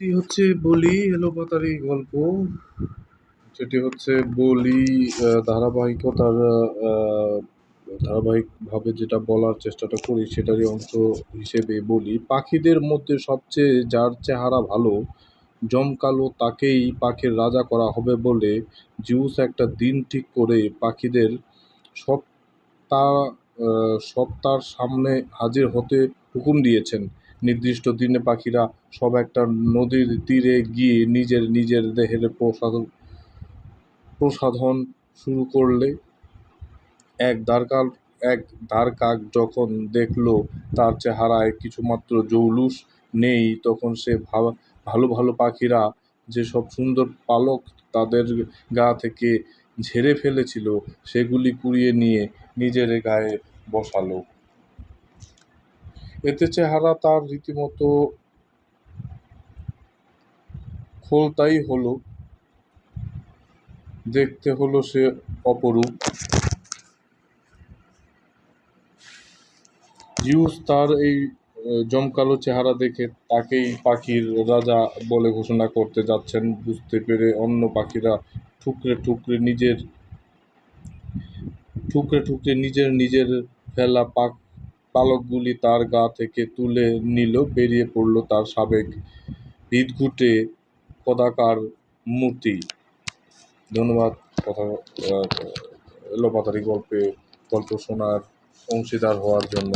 এটি হচ্ছে বলি এলোপাতাড়ি গল্প। যেটি হচ্ছে বলি ধারাবাহিকতার ধারাবাহিকভাবে যেটা বলার চেষ্টাটা করি সেটারই অংশ হিসেবে বলি। পাখিদের মধ্যে সবচেয়ে যার চেহারা ভালো জমকালো তাকেই পাখির রাজা করা হবে বলে জিউস একটা দিন ঠিক করে পাখিদের সত্তা তা আহ, সব তার সামনে হাজির হতে হুকুম দিয়েছেন। নির্দিষ্ট দিনে পাখিরা সব একটা নদীর তীরে গিয়ে নিজের নিজের দেহের প্রসাধন প্রসাধন শুরু করলে এক দ্বারকাল এক দ্বারকাক যখন দেখল তার চেহারায় কিছুমাত্র জৌলুস নেই, তখন সে ভালো ভালো পাখিরা যেসব সুন্দর পালক তাদের গা থেকে ঝেড়ে ফেলেছিল, সেগুলি কুড়িয়ে নিয়ে নিজের গায়ে বসালো। এতে চেহারা তার রীতিমতো খোলতাই হলো। দেখতে হলো সে অপরূপ। জিউস তার এই জমকালো চেহারা দেখে তাকেই পাখির রাজা বলে ঘোষণা করতে যাচ্ছেন। বুঝতে পেরে অন্য পাখিরা ঠুকরে ঠুকরে নিজের, ঠুকরে ঠুকরে নিজের নিজের ফেলা পাক পালকগুলি তার গা থেকে তুলে নিল, বেরিয়ে পড়ল তার সাবেক হৃদঘুটে কদাকার মূর্তি। ধন্যবাদ, কথা এলোপাতারি গল্পে, গল্প শোনার অংশীদার হওয়ার জন্য।